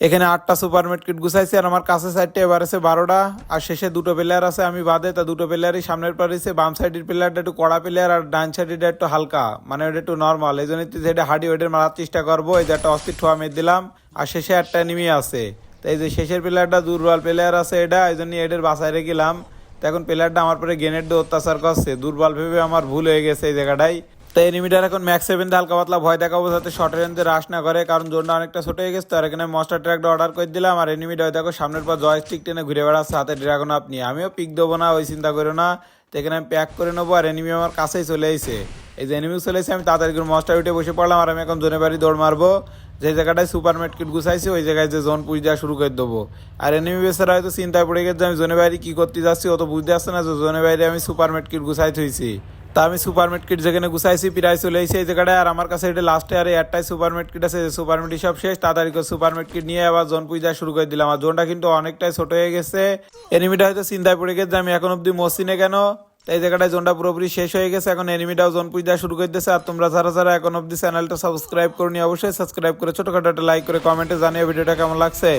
এখানে আটটা super kit গুছাইছি আর আমার কাছে সাইডটা এবার আছে বারোটা, আর শেষে দুটো প্লেয়ার আছে আমি বাদে, তা দুটো প্লেয়ারই সামনের পারিছে বাম সাইডের প্লেয়ারটা একটু কড়া প্লেয়ার আর ডান সাইডের একটু হালকা মানে ওটা একটু নর্মাল এই জন্য যেটা হার্ডি ওয়েটের মারার চেষ্টা করব, এই যে একটা অস্থির ঠোয়া মেরে দিলাম, আর শেষে একটা এনিমি আছে। তো এই যে শেষের প্লেয়ারটা দুর্বল প্লেয়ার আছে এটা, এই জন্য এটার বাসায় রেখেলাম তো এখন প্লেয়ারটা আমার পরে দিয়ে অত্যাচার করছে। দুর্বল ভেবে আমার ভুল হয়ে গেছে এই জায়গাটাই তো এনিমিটার এখন ম্যাক্স সেভেন হালকা পাতলা ভয় দেখাবো, যাতে শর্টের এন্ডে রাশ না করে, কারণ জোনটা অনেকটা ছোট হয়ে গেছে আর এখানে মস্টার ট্র্যাকটা অর্ডার করে দিলাম, আর এনিমিটা দেখো সামনের পর জয়স্টিক টেনে ঘুরে বেড়াচ্ছে, হাতে ড্রাগন আপনি আমিও পিক দেবো না, ওই চিন্তা করো না, তো এখানে আমি প্যাক করে নেব, আর এনিমি আমার কাছেই চলে এসেছে এই যে এনিমি চলে এসেছে আমি তাড়াতাড়ি করে মস্টার উঠে বসে পড়লাম, আর আমি এখন জোনে বাড়ি দৌড় মারবো। যে জায়গাটায় সুপার কিট গুছাইছি, ওই জায়গায় যে জোন পুজ দেওয়া শুরু করে দেবো। আর এনিমি বেসারা হয়তো চিন্তায় পড়ে গেছে, আমি জোনে বাইরে কী করতে যাচ্ছি অত বুঝতে আসছে না যে জোনে বাইরে আমি সুপার কিট গুছাই থইছি। তা আমি সুপার কিট যেখানে গুছাইছি প্রায় চলে এসেছি এই জায়গাটায়। আর আমার কাছে এটা লাস্টে আর একটাই সুপার কিট আছে সুপার মিট সব শেষ। তাড়াতাড়ি করে সুপার কিট নিয়ে আবার জোন পূজা শুরু করে দিলাম। আর জোনটা কিন্তু অনেকটাই ছোট হয়ে গেছে। এনিমিটা হয়তো চিন্তায় পড়ে গেছে আমি এখন অব্দি মসিনে কেন? এই জায়গাটায় জোনটা পুরোপুরি শেষ হয়ে গেছে। এখন এনিমিটাও জোন পূজা শুরু করে দিয়েছে। আর তোমরা যারা যারা এখন অব্দি চ্যানেলটা সাবস্ক্রাইব করে নি অবশ্যই সাবস্ক্রাইব করে ছোটখাটো একটা লাইক করে কমেন্টে জানিয়ে ভিডিওটা কেমন লাগছে।